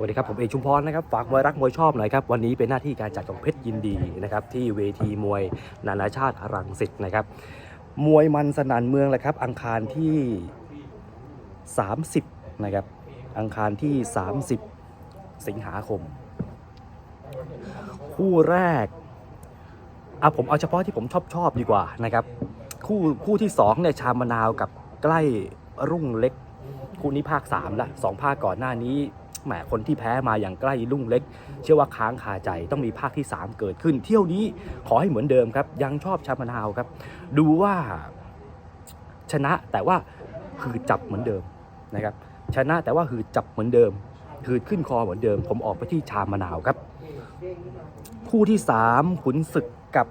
วัสดีครับ ผมเอกชุมพรนะครับฝากมวยรักมวยชอบหน่อยครับ วันนี้เป็นหน้าที่การจัดของเพชรยินดีนะครับที่เวทีมวยนานาชาติรังสิตนะครับ มวยมันสนานเมืองแหละครับ อังคารที่ 30นะครับอังคารที่ 30 สิงหาคม คู่แรกอะผมเอาเฉพาะที่ผมชอบชอบดีกว่านะครับ คู่คู่ที่สองเนี่ยชามะนาวกับใกล้รุ่งเล็ก คู่นี้ภาค3ละสองภาคก่อนหน้านี้ แหมคนที่แพ้มาอย่างใกล้ลุ่งเล็ก เชื่อว่าค้างคาใจต้องมีภาคที่ 3 เกิดขึ้น เที่ยวนี้ขอให้เหมือนเดิมครับ ยังชอบชามะนาวครับ ดูว่าชนะแต่ว่าคือจับเหมือนเดิมนะครับชนะแต่ว่าคือจับเหมือนเดิม คือขึ้นคอเหมือนเดิม ผมออกไปที่ชามะนาวครับ คู่ที่ 3 ขุนศึกกับ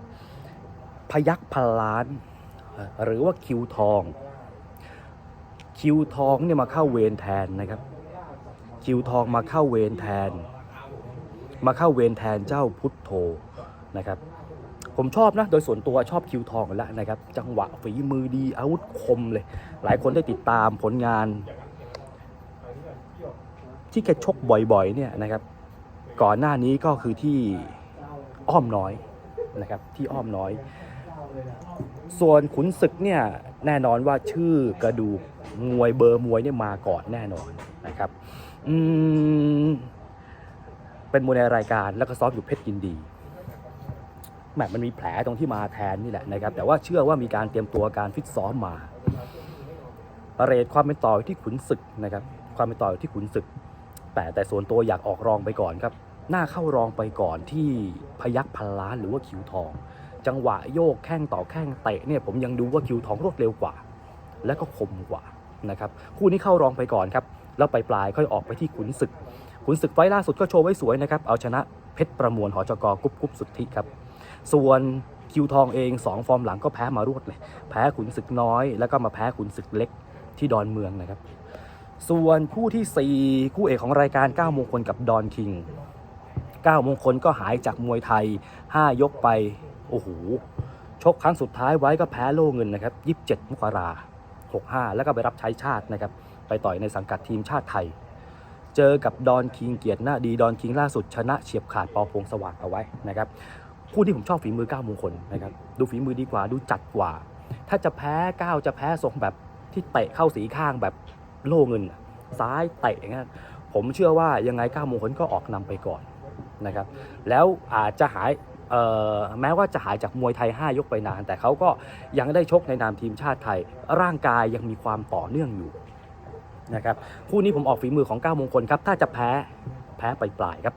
พยักพันล้าน หรือว่าคิวทอง คิวทองเนี่ยมาเข้าเวรแทนนะครับ คิวทองมาเข้าเวรแทน มาเข้าเวรแทนเจ้าพุทโธนะครับ ผมชอบนะ โดยส่วนตัวชอบคิวทองแล้วนะครับ จังหวะฝีมือดีอาวุธคมเลย หลายคนได้ติดตามผลงาน ที่แกชกบ่อยๆ เนี่ยนะครับ ก่อนหน้านี้ก็คือที่อ้อมน้อยนะครับ ที่อ้อมน้อย ส่วนขุนศึกเนี่ยแน่นอนว่าชื่อกระดูกมวยเบอร์มวยเนี่ยมาก่อนแน่นอนนะครับ เป็นมวยในรายการแล้วก็ซ้อมอยู่เพชรยินดีแหมมันมีแผลตรงที่มาแทนนี่แหละนะครับ แต่ว่าเชื่อว่ามีการเตรียมตัวการฟิตซ้อมมา เรทความเป็นต่อที่ขุนศึกนะครับ ความเป็นต่อที่ขุนศึก แต่แต่ส่วนตัวอยากออกรองไปก่อนครับ หน้าเข้ารองไปก่อนที่พยักพันล้านหรือว่าคิวทอง จังหวะโยกแข้งต่อแข้งเตะเนี่ยผมยังดูว่าคิวทองรวดเร็วกว่า และก็คมกว่านะครับ คู่นี้เข้ารองไปก่อนครับ แล้วไปปลายค่อยออกไปที่ขุนศึก ขุนศึกไฟล์ล่าสุดก็โชว์ไว้สวยนะครับ เอาชนะเพชรประมวลหอจกกุ๊บกุ๊บสุทธิครับ ส่วนคิวทองเอง 2 ฟอร์มหลังก็แพ้มารวดเลย แพ้ขุนศึกน้อย แล้วก็มาแพ้ขุนศึกเล็กที่ดอนเมืองนะครับ ส่วนคู่ทีสี่4 คู่เอกของรายการ 9 มงคลกับดอนคิง 9 มงคลก็หายจากมวยไทย 5 ยกไปโอ้โหชกครั้งสุดท้ายไว้ก็แพ้โล่เงินนะครับ 27 มกรา65 แล้วก็ไปรับใช้ชาตินะครับ ไปต่อยในสังกัดทีมชาติไทย เจอกับดอนคิงเกียรติหน้าดีดอนคิงล่าสุดชนะเฉียบขาดปอพงสว่างเอาไว้นะครับคู่ที่ผมชอบฝีมือ9มงคลนะครับดูฝีมือดีกว่าดูจัดกว่า ถ้าจะแพ้9จะแพ้ทรงแบบที่เตะเข้าสีข้างแบบโล่เงิน ซ้ายเตะอย่างเงี้ยผมเชื่อว่ายังไง9มงคลก็ออกนำไปก่อนนะครับแล้วอาจจะหายแม้ว่าจะหายจากมวยไทย 5 ยกไปนาน แต่เขาก็ยังได้ชกในนามทีมชาติไทย ร่างกายยังมีความต่อเนื่องอยู่ นะครับคู่นี้ผมออกฝีมือของ9มงคลครับ ถ้าจะแพ้แพ้ไปปลายๆครับ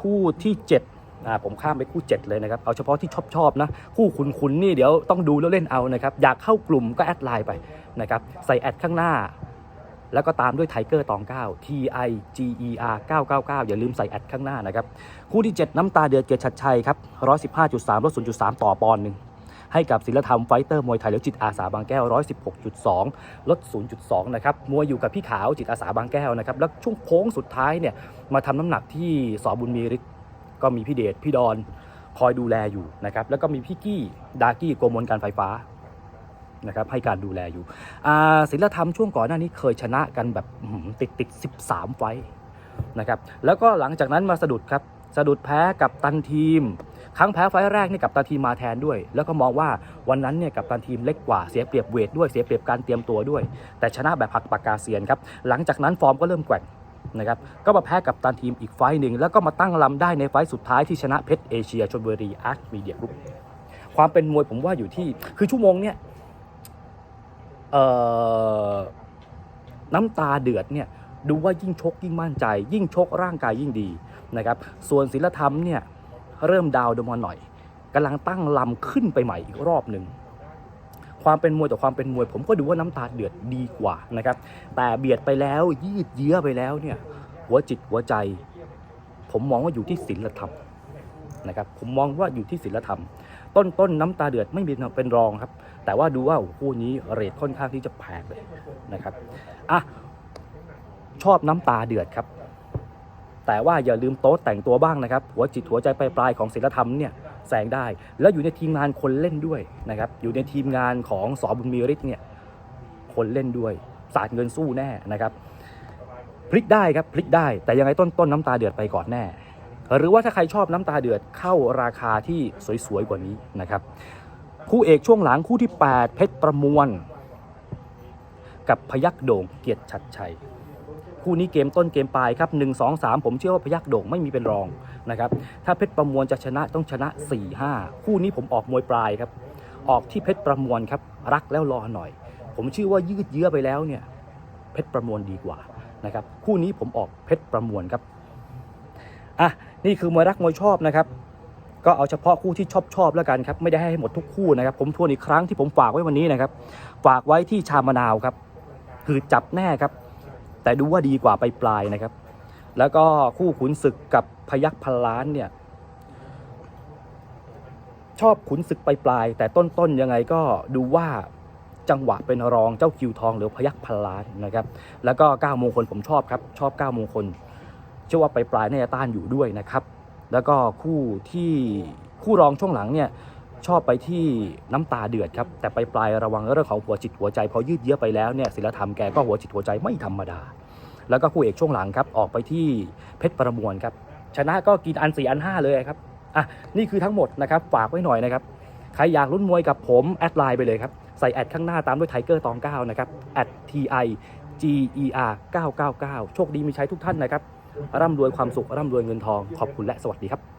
คู่ที่ 7 ผมข้ามไปคู่ 7 เลยนะครับ เอาเฉพาะที่ชอบชอบๆนะ คู่คุณคุณนี่เดี๋ยวต้องดูแล้วเล่นเอานะครับ อยากเข้ากลุ่มก็แอดไลน์ไปนะครับ ใส่แอดข้างหน้า แล้วก็ตามด้วยไทเกอร์ตอง 9 T I G E R 999 อย่าลืมใส่แอดข้างหน้านะครับ คู่ที่ 7 น้ำตาเดือดเกียรติชัดชัยครับ115.3ลด0.3 ต่อปอนด์หนึ่ง ให้กับศิลธรรมไฟเตอร์มวยไทยแล้วจิตอาสาบางแก้ว 116.2 ลด 0.2 นะครับ มวยอยู่กับพี่ขาวจิตอาสาบางแก้วนะครับ แล้วช่วงโค้งสุดท้ายเนี่ยมาทำน้ำหนักที่สอบุญมีฤทธิ์ก็มีพี่เดชพี่ดอนคอยดูแลอยู่นะครับ แล้วก็มีพี่กี้ดากี้โกมลการไฟฟ้านะครับให้การดูแลอยู่ศิลธรรมช่วงก่อนหน้านี้เคยชนะกันแบบติดติด 13 ไฟนะครับ แล้วก็หลังจากนั้นมาสะดุดครับ สะดุดแพ้กับตันทีม ครั้งแพ้ไฟแรกนี่กับตันทีมมาแทนด้วย แล้วก็มองว่าวันนั้นเนี่ยกับตันทีมเล็กกว่าเสียเปรียบเวทด้วยเสียเปรียบการเตรียมตัวด้วย แต่ชนะแบบผักปากกาเซียนครับหลังจากนั้นฟอร์มก็เริ่มแกว่งนะครับก็มาแพ้กับตันทีมอีกไฟหนึ่งแล้วก็มาตั้งลำได้ในไฟสุดท้ายที่ชนะเพชรเอเชียชลบุรีอาร์ตมีเดียกรุ๊ปความเป็นมวยผมว่าอยู่ที่คือชั่วโมงเนี่ยน้ำตาเดือดเนี่ยดูว่ายิ่งชกยิ่งมั่นใจ ยิ่งชกร่างกายยิ่งดีนะครับส่วนศิลธรรมเนี่ย เริ่มดาวน์ลงมาหน่อยกำลังตั้งลำขึ้นไปใหม่อีกรอบหนึ่งความเป็นมวยต่อความเป็นมวย ผมก็ดูว่าน้ำตาเดือดดีกว่านะครับ แต่เบียดไปแล้วยืดเยื้อไปแล้วเนี่ยหัวจิตหัวใจ ผมมองว่าอยู่ที่ศิลธรรมนะครับผมมองว่าอยู่ที่ศิลธรรม ต้นต้นน้ำตาเดือดไม่เป็นเป็นรองครับ แต่ว่าดูว่าโอ้โหคู่นี้เรทค่อนข้างที่จะแพงเลยนะครับอะชอบน้ำตาเดือดครับ แต่ว่าอย่าลืมโต๊ะแต่งตัวบ้างนะครับ หัวจิตหัวใจปลายๆของศิลธรรมเนี่ยแสงได้ แล้วอยู่ในทีมงานคนเล่นด้วยนะครับอยู่ในทีมงานของสอบุญมีฤทธิ์เนี่ยคนเล่นด้วยศาสตร์เงินสู้แน่นะครับพลิกได้ครับพลิกได้แต่ยังไงต้นต้นน้ำตาเดือดไปก่อนแน่ หรือว่าถ้าใครชอบน้ำตาเดือดเข้าราคาที่สวยๆกว่านี้นะครับคู่เอกช่วงหลังคู่ที่ 8 เพชรประมวล กับพยักโด่งเกียรติชัดชัย คู่นี้เกมต้นเกมปลายครับ1 2 3ผมเชื่อว่าพยักโด่งไม่มีเป็นรองนะครับถ้าเพชรประมวลจะชนะต้องชนะ4 5คู่นี้ผมออกมวยปลายครับ ออกที่เพชรประมวลครับรักแล้วรอหน่อย ผมเชื่อว่ายืดเยื้อไปแล้วเนี่ยเพชรประมวลดีกว่านะครับคู่นี้ผมออกเพชรประมวลครับอะนี่คือมวยรักมวยชอบนะครับก็เอาเฉพาะคู่ที่ชอบชอบแล้วกันครับไม่ได้ให้หมดทุกคู่นะครับ ผมทวนอีกครั้งที่ผมฝากไว้วันนี้นะครับ ฝากไว้ที่ชามะนาวครับคือจับแน่ครับ แต่ดูว่าดีกว่าไปปลายนะครับ แล้วก็คู่ขุนศึกกับพยักพันล้านเนี่ย ชอบขุนศึกไปปลาย แต่ต้นๆยังไงก็ดูว่าจังหวะเป็นรองเจ้าคิวทองหรือพยักพันล้านนะครับ แล้วก็9มงคลผมชอบครับ ชอบ9มงคลเชื่อว่าไปปลายน่าจะต้านอยู่ด้วยนะครับ แล้วก็คู่ที่คู่รองช่วงหลังเนี่ย ชอบไปที่น้ำตาเดือดครับ แต่ไปปลายระวังเรื่องของหัวจิตหัวใจพอยืดเยื้อไปแล้วเนี่ยศิลธรรมแกก็หัวจิตหัวใจไม่ธรรมดา แล้วก็คู่เอกช่วงหลังครับออกไปที่เพชรประมวลครับชนะก็กินอันสี่อันห้าเลยครับอะนี่คือทั้งหมดนะครับฝากไว้หน่อยนะครับใครอยากลุ้นมวยกับผมแอดไลน์ไปเลยครับใส่แอดข้างหน้าตามด้วยไทเกอร์ตอง9นะครับแอด T I G E R 999โชคดีมีใช้ทุกท่านนะครับร่ำรวยความสุขร่ำรวยเงินทองขอบคุณและสวัสดีครับ